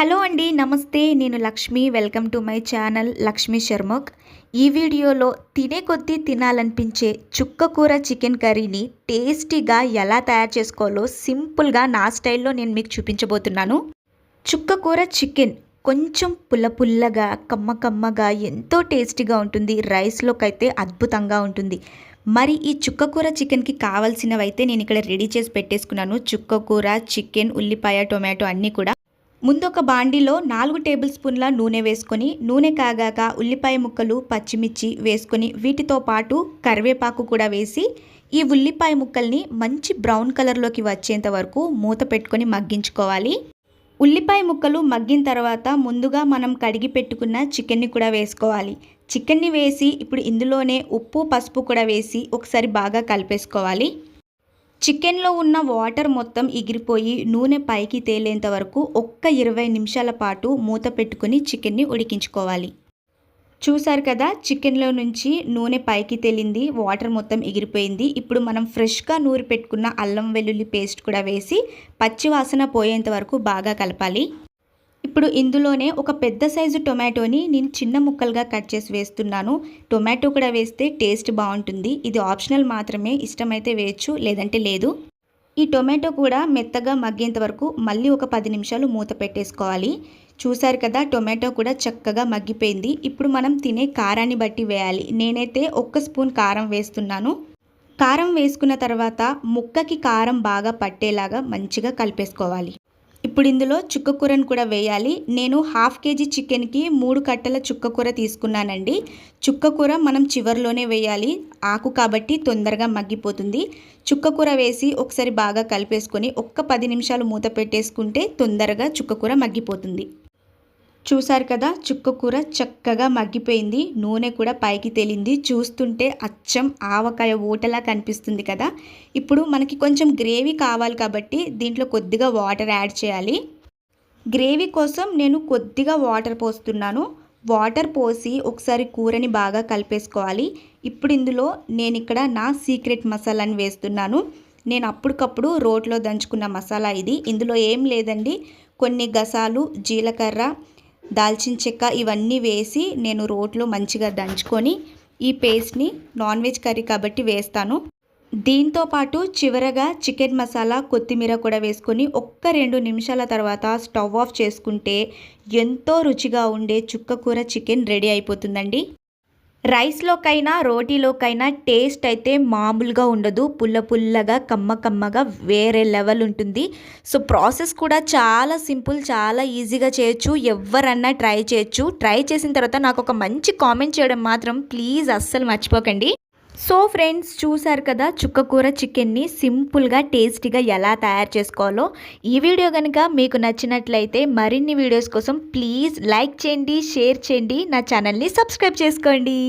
Hello అండి నమస్తే. నేను Lakshmi. Welcome to my channel Lakshmi శర్మక్ ఈ వీడియోలో తినే కొద్దీ తినాలనిపించే చుక్క కూర చికెన్ కర్రీని టేస్టీగా ఎలా తయారు చేసుకోవాలో సింపుల్గా నా స్టైల్లో నేను మీకు చూపించబోతున్నాను. చుక్క కూర చికెన్ కొంచెం పుల్ల పుల్లగా కమ్మ కమ్మగా ఎంతో టేస్టీగా ఉంటుంది. రైస్లోకి అయితే అద్భుతంగా ఉంటుంది. మరి ఈ చుక్క కూర చికెన్కి కావాల్సినవైతే నేను ఇక్కడ రెడీ చేసి పెట్టేసుకున్నాను. చుక్క కూర చికెన్ ఉల్లిపాయ టొమాటో అన్నీ కూడా. ముందు ఒక బాండీలో నాలుగు టేబుల్ స్పూన్ల నూనె వేసుకొని నూనె కాగాక ఉల్లిపాయ ముక్కలు పచ్చిమిర్చి వేసుకొని వీటితో పాటు కరివేపాకు కూడా వేసి ఈ ఉల్లిపాయ ముక్కల్ని మంచి బ్రౌన్ కలర్లోకి వచ్చేంత వరకు మూత పెట్టుకొని మగ్గించుకోవాలి. ఉల్లిపాయ ముక్కలు మగ్గిన తర్వాత ముందుగా మనం కడిగి పెట్టుకున్న చికెన్ని కూడా వేసుకోవాలి. చికెన్ని వేసి ఇప్పుడు ఇందులోనే ఉప్పు పసుపు కూడా వేసి ఒకసారి బాగా కలిపేసుకోవాలి. చికెన్లో ఉన్న వాటర్ మొత్తం ఎగిరిపోయి నూనె పైకి తేలేంత వరకు ఒక్క ఇరవై నిమిషాల పాటు మూత పెట్టుకుని చికెన్ని ఉడికించుకోవాలి. చూసారు కదా చికెన్లో నుంచి నూనె పైకి తేలింది వాటర్ మొత్తం ఎగిరిపోయింది. ఇప్పుడు మనం ఫ్రెష్గా నూరి పెట్టుకున్న అల్లం వెల్లుల్లి పేస్ట్ కూడా వేసి పచ్చివాసన పోయేంత వరకు బాగా కలపాలి. ఇప్పుడు ఇందులోనే ఒక పెద్ద సైజు టొమాటోని నేను చిన్న ముక్కలుగా కట్ చేసి వేస్తున్నాను. టొమాటో కూడా వేస్తే టేస్ట్ బాగుంటుంది. ఇది ఆప్షనల్ మాత్రమే ఇష్టమైతే వేయచ్చు లేదంటే లేదు. ఈ టొమాటో కూడా మెత్తగా మగ్గేంత వరకు మళ్ళీ ఒక పది నిమిషాలు మూత పెట్టేసుకోవాలి. చూసారు కదా టొమాటో కూడా చక్కగా మగ్గిపోయింది. ఇప్పుడు మనం తినే కారాన్ని బట్టి వేయాలి. నేనైతే ఒక్క స్పూన్ కారం వేస్తున్నాను. కారం వేసుకున్న తర్వాత ముక్కకి కారం బాగా పట్టేలాగా మంచిగా కలిపేసుకోవాలి. ఇప్పుడు ఇందులో చుక్క కూరను కూడా వేయాలి. నేను హాఫ్ కేజీ చికెన్కి మూడు కట్టల చుక్క కూర తీసుకున్నానండి. చుక్క కూర మనం చివరిలోనే వేయాలి. ఆకు కాబట్టి తొందరగా మగ్గిపోతుంది. చుక్క కూర వేసి ఒకసారి బాగా కలిపేసుకొని ఒక్క పది నిమిషాలు మూత పెట్టేసుకుంటే తొందరగా చుక్క కూర మగ్గిపోతుంది. చూశారు కదా చుక్క కూర చక్కగా మగ్గిపోయింది. నూనె కూడా పైకి తేలింది. చూస్తుంటే అచ్చం ఆవకాయ ఊటలా కనిపిస్తుంది కదా. ఇప్పుడు మనకి కొంచెం గ్రేవీ కావాలి కాబట్టి దీంట్లో కొద్దిగా వాటర్ యాడ్ చేయాలి. గ్రేవీ కోసం నేను కొద్దిగా వాటర్ పోస్తున్నాను. వాటర్ పోసి ఒకసారి కూరని బాగా కలిపేసుకోవాలి. ఇప్పుడు ఇందులో నేను ఇక్కడ నా సీక్రెట్ మసాలాని వేస్తున్నాను. నేను అప్పటికప్పుడు రోట్లో దంచుకున్న మసాలా ఇది. ఇందులో ఏం లేదండి. కొన్ని గసాలు జీలకర్ర దాల్చిన చెక్క ఇవన్నీ వేసి నేను రోట్లో మంచిగా దంచుకొని ఈ పేస్ట్ని నాన్ వెజ్ కర్రీ కాబట్టి వేస్తాను. దీంతో పాటు చివరగా చికెన్ మసాలా కొత్తిమీర కూడా వేసుకొని ఒక్క రెండు నిమిషాల తర్వాత స్టవ్ ఆఫ్ చేసుకుంటే ఎంతో రుచిగా ఉండే చుక్క కూర చికెన్ రెడీ అయిపోతుందండి. రైస్లోకైనా రోటీలోకైనా టేస్ట్ అయితే మామూలుగా ఉండదు. పుల్ల పుల్లగా కమ్మ కమ్మగా వేరే లెవెల్ ఉంటుంది. సో ప్రాసెస్ కూడా చాలా సింపుల్ చాలా ఈజీగా చేయొచ్చు. ఎవరన్నా ట్రై చేయొచ్చు. ట్రై చేసిన తర్వాత నాకు ఒక మంచి కామెంట్ చేయడం మాత్రం ప్లీజ్ అస్సలు మర్చిపోకండి. సో ఫ్రెండ్స్ చూసారు కదా చుక్కకూర చికెన్ని సింపుల్గా టేస్టీగా ఎలా తయారు చేసుకోవాలో. ఈ వీడియో కనుక మీకు నచ్చినట్లయితే మరిన్ని వీడియోస్ కోసం ప్లీజ్ లైక్ చేయండి షేర్ చేయండి. నా ఛానల్ని సబ్స్క్రైబ్ చేసుకోండి.